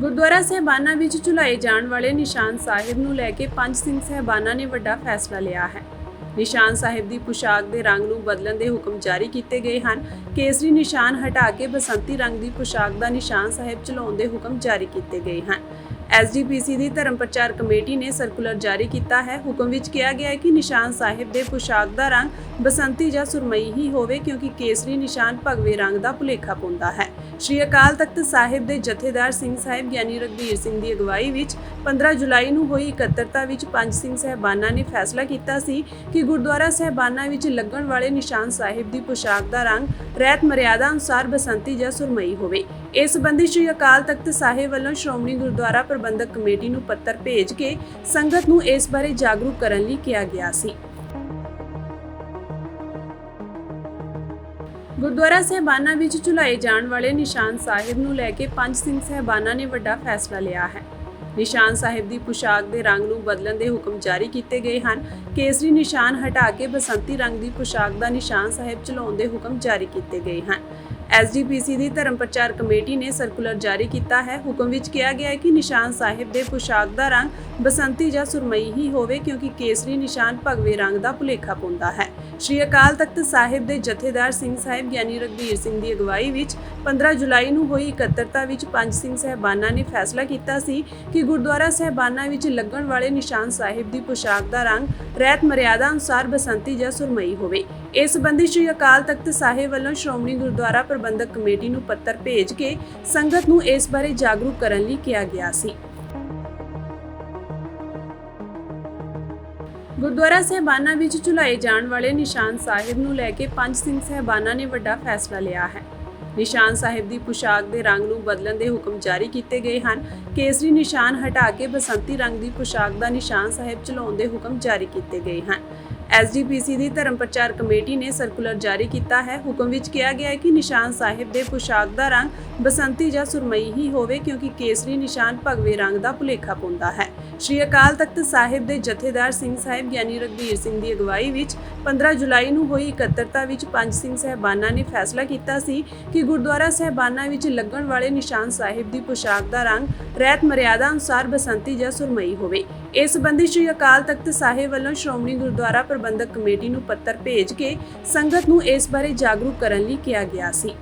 ਗੁਰਦੁਆਰਾ ਸਹਿਬਾਨਾ ਵਿੱਚ ਝੁਲਾਏ ਜਾਣ ਵਾਲੇ ਨਿਸ਼ਾਨ ਸਾਹਿਬ ਨੂੰ ਲੈ ਕੇ ਪੰਜ ਸਿੰਘ ਸਹਿਬਾਨਾ ਨੇ ਵੱਡਾ ਫੈਸਲਾ ਲਿਆ ਹੈ। ਨਿਸ਼ਾਨ ਸਾਹਿਬ ਦੀ ਪੁਸ਼ਾਕ ਦੇ ਰੰਗ ਨੂੰ ਬਦਲਣ ਦੇ ਹੁਕਮ ਜਾਰੀ ਕੀਤੇ ਗਏ ਹਨ। ਕੇਸਰੀ ਨਿਸ਼ਾਨ ਹਟਾ ਕੇ ਬਸੰਤੀ ਰੰਗ ਦੀ ਪੁਸ਼ਾਕ ਦਾ ਨਿਸ਼ਾਨ ਸਾਹਿਬ ਚਲਾਉਣ ਦੇ ਹੁਕਮ ਜਾਰੀ ਕੀਤੇ ਗਏ ਹਨ। ਐਸਜੀਪੀਸੀ ਦੀ ਧਰਮ ਪ੍ਰਚਾਰ ਕਮੇਟੀ ਨੇ ਸਰਕੂਲਰ ਜਾਰੀ ਕੀਤਾ ਹੈ। ਹੁਕਮ ਵਿੱਚ ਕਿਹਾ ਗਿਆ ਹੈ ਕਿ ਨਿਸ਼ਾਨ ਸਾਹਿਬ ਦੇ ਪੁਸ਼ਾਕ ਦਾ ਰੰਗ ਬਸੰਤੀ ਜਾਂ ਸੁਰਮਈ ਹੀ ਹੋਵੇ ਕਿਉਂਕਿ ਕੇਸਰੀ ਨਿਸ਼ਾਨ ਭਗਵੇ ਰੰਗ ਦਾ ਭੁਲੇਖਾ ਪਾਉਂਦਾ ਹੈ। ਸ਼੍ਰੀ ਅਕਾਲ ਤਖਤ ਸਾਹਿਬ ਦੇ ਜਥੇਦਾਰ ਸਿੰਘ ਸਾਹਿਬ ਗਿਆਨੀ ਰਗਵੀਰ ਸਿੰਘ ਦੀ ਅਗਵਾਈ ਵਿੱਚ 15 ਜੁਲਾਈ ਨੂੰ ਹੋਈ ਇਕੱਤਰਤਾ ਵਿੱਚ ਪੰਜ ਸਿੰਘ ਸਹਿਬਾਨਾਂ ਨੇ ਫੈਸਲਾ ਕੀਤਾ ਸੀ ਕਿ ਗੁਰਦੁਆਰਾ ਸਹਿਬਾਨਾਂ ਵਿੱਚ ਲੱਗਣ ਵਾਲੇ ਨਿਸ਼ਾਨ ਸਾਹਿਬ ਦੀ ਪੁਸ਼ਾਕ ਦਾ ਰੰਗ ਰਹਿਤ ਮਰਿਆਦਾ ਅਨੁਸਾਰ ਬਸੰਤੀ ਜਾਂ ਸੁਰਮਈ ਹੋਵੇ। ਇਸ ਸੰਬੰਧੀ ਸ਼੍ਰੀ ਅਕਾਲ ਤਖਤ ਸਾਹਿਬ ਵੱਲੋਂ ਸ਼੍ਰੋਮਣੀ ਗੁਰਦੁਆਰਾ ਪ੍ਰਬੰਧਕ ਕਮੇਟੀ ਨੂੰ ਪੱਤਰ ਭੇਜ ਕੇ ਸੰਗਤ ਨੂੰ ਇਸ ਬਾਰੇ ਜਾਗਰੂਕ ਕਰਨ ਲਈ ਕਿਹਾ ਗਿਆ ਸੀ। ਗੁਰਦੁਆਰਾ ਸਹਿਬਾਨਾ ਵਿੱਚ ਝੁਲਾਏ ਜਾਣ ਵਾਲੇ ਨਿਸ਼ਾਨ ਸਾਹਿਬ ਨੂੰ ਲੈ ਕੇ ਪੰਜ ਸਿੰਘ ਸਹਿਬਾਨਾ ਨੇ ਵੱਡਾ ਫੈਸਲਾ ਲਿਆ ਹੈ। ਨਿਸ਼ਾਨ ਸਾਹਿਬ ਦੀ ਪੁਸ਼ਾਕ ਦੇ ਰੰਗ ਨੂੰ ਬਦਲਣ ਦੇ ਹੁਕਮ ਜਾਰੀ ਕੀਤੇ ਗਏ ਹਨ। ਕੇਸਰੀ ਨਿਸ਼ਾਨ ਹਟਾ ਕੇ ਬਸੰਤੀ ਰੰਗ ਦੀ ਪੁਸ਼ਾਕ ਦਾ ਨਿਸ਼ਾਨ ਸਾਹਿਬ ਚਲਾਉਣ ਦੇ ਹੁਕਮ ਜਾਰੀ ਕੀਤੇ ਗਏ ਹਨ। ਐਸਜੀਪੀਸੀ ਦੀ ਧਰਮ ਪ੍ਰਚਾਰ ਕਮੇਟੀ ਨੇ ਸਰਕੂਲਰ ਜਾਰੀ ਕੀਤਾ ਹੈ। ਹੁਕਮ ਵਿੱਚ ਕਿਹਾ ਗਿਆ ਹੈ ਕਿ ਨਿਸ਼ਾਨ ਸਾਹਿਬ ਦੇ ਪੁਸ਼ਾਕ ਦਾ ਰੰਗ ਬਸੰਤੀ ਜਾਂ ਸੁਰਮਈ ਹੀ ਹੋਵੇ ਕਿਉਂਕਿ ਕੇਸਰੀ ਨਿਸ਼ਾਨ ਭਗਵੇ ਰੰਗ ਦਾ ਭੁਲੇਖਾ ਪਾਉਂਦਾ ਹੈ। ਸ਼੍ਰੀ ਅਕਾਲ ਤਖਤ ਸਾਹਿਬ ਦੇ ਜਥੇਦਾਰ ਸਿੰਘ ਸਾਹਿਬ ਗਿਆਨੀ ਰਗਵੀਰ ਸਿੰਘ ਦੀ ਅਗਵਾਈ ਵਿੱਚ 15 ਜੁਲਾਈ ਨੂੰ ਹੋਈ ਇਕੱਤਰਤਾ ਵਿੱਚ ਪੰਜ ਸਿੰਘ ਸਹਿਬਾਨਾਂ ਨੇ ਫੈਸਲਾ ਕੀਤਾ ਸੀ ਕਿ ਗੁਰਦੁਆਰਾ ਸਹਿਬਾਨਾਂ ਵਿੱਚ ਲੱਗਣ ਵਾਲੇ ਨਿਸ਼ਾਨ ਸਾਹਿਬ ਦੀ ਪੁਸ਼ਾਕ ਦਾ ਰੰਗ ਰਹਿਤ ਮਰਿਆਦਾ ਅਨੁਸਾਰ ਬਸੰਤੀ ਜਾਂ ਸੁਰਮਈ ਹੋਵੇ। ਇਸ ਸੰਬੰਧੀ ਸ਼੍ਰੀ ਅਕਾਲ ਤਖਤ ਸਾਹਿਬ ਵੱਲੋਂ ਸ਼੍ਰੋਮਣੀ ਗੁਰਦੁਆਰਾ ਪ੍ਰਬੰਧਕ ਕਮੇਟੀ ਨੂੰ ਪੱਤਰ ਭੇਜ ਕੇ ਸੰਗਤ ਨੂੰ ਇਸ ਬਾਰੇ ਜਾਗਰੂਕ ਕਰਨ ਲਈ ਕਿਹਾ ਗਿਆ ਸੀ। ਗੁਰਦੁਆਰਾ ਸਹਿਬਾਨਾ ਵਿੱਚ ਝੁਲਾਏ ਜਾਣ ਵਾਲੇ ਨਿਸ਼ਾਨ ਸਾਹਿਬ ਨੂੰ ਲੈ ਕੇ ਪੰਜ ਸਿੰਘ ਸਹਿਬਾਨਾ ਨੇ ਵੱਡਾ ਫੈਸਲਾ ਲਿਆ ਹੈ। ਨਿਸ਼ਾਨ ਸਾਹਿਬ ਦੀ ਪੁਸ਼ਾਕ ਦੇ ਰੰਗ ਨੂੰ ਬਦਲਣ ਦੇ ਹੁਕਮ ਜਾਰੀ ਕੀਤੇ ਗਏ ਹਨ। ਕੇਸਰੀ ਨਿਸ਼ਾਨ ਹਟਾ ਕੇ ਬਸੰਤੀ ਰੰਗ ਦੀ ਪੁਸ਼ਾਕ ਦਾ ਨਿਸ਼ਾਨ ਸਾਹਿਬ ਚਲਾਉਣ ਦੇ ਹੁਕਮ ਜਾਰੀ ਕੀਤੇ ਗਏ ਹਨ। ਐਸਜੀਪੀਸੀ ਦੀ ਧਰਮ ਪ੍ਰਚਾਰ ਕਮੇਟੀ ਨੇ ਸਰਕੂਲਰ ਜਾਰੀ ਕੀਤਾ ਹੈ। ਹੁਕਮ ਵਿੱਚ ਕਿਹਾ ਗਿਆ ਹੈ ਕਿ ਨਿਸ਼ਾਨ ਸਾਹਿਬ ਦੇ ਪੁਸ਼ਾਕ ਦਾ ਰੰਗ ਬਸੰਤੀ ਜਾਂ ਸੁਰਮਈ ਹੀ ਹੋਵੇ ਕਿਉਂਕਿ ਕੇਸਰੀ ਨਿਸ਼ਾਨ ਭਗਵੇ ਰੰਗ ਦਾ ਭੁਲੇਖਾ ਪਾਉਂਦਾ ਹੈ। ਸ਼੍ਰੀ ਅਕਾਲ ਤਖਤ ਸਾਹਿਬ ਦੇ ਜਥੇਦਾਰ ਸਿੰਘ ਸਾਹਿਬ ਗਿਆਨੀ ਰਗਵੀਰ ਸਿੰਘ ਦੀ ਅਗਵਾਈ ਵਿੱਚ 15 ਜੁਲਾਈ ਨੂੰ ਹੋਈ ਇਕੱਤਰਤਾ ਵਿੱਚ ਪੰਜ ਸਿੰਘ ਸਹਿਬਾਨਾਂ ਨੇ ਫੈਸਲਾ ਕੀਤਾ ਸੀ ਕਿ ਗੁਰਦੁਆਰਾ ਸਹਿਬਾਨਾਂ ਵਿੱਚ ਲੱਗਣ ਵਾਲੇ ਨਿਸ਼ਾਨ ਸਾਹਿਬ ਦੀ ਪੁਸ਼ਾਕ ਦਾ ਰੰਗ ਰਹਿਤ ਮਰਿਆਦਾ ਅਨੁਸਾਰ ਬਸੰਤੀ ਜਾਂ ਸੁਰਮਈ ਹੋਵੇ। ਇਸ ਸੰਬੰਧੀ ਸ਼੍ਰੀ ਅਕਾਲ ਤਖਤ ਸਾਹਿਬ ਵੱਲੋਂ ਸ਼੍ਰੋਮਣੀ ਗੁਰਦੁਆਰਾ ਪ੍ਰਬੰਧਕ ਕਮੇਟੀ ਨੂੰ ਪੱਤਰ ਭੇਜ ਕੇ ਸੰਗਤ ਨੂੰ ਇਸ ਬਾਰੇ ਜਾਗਰੂਕ ਕਰਨ ਲਈ ਕਿਹਾ ਗਿਆ ਸੀ।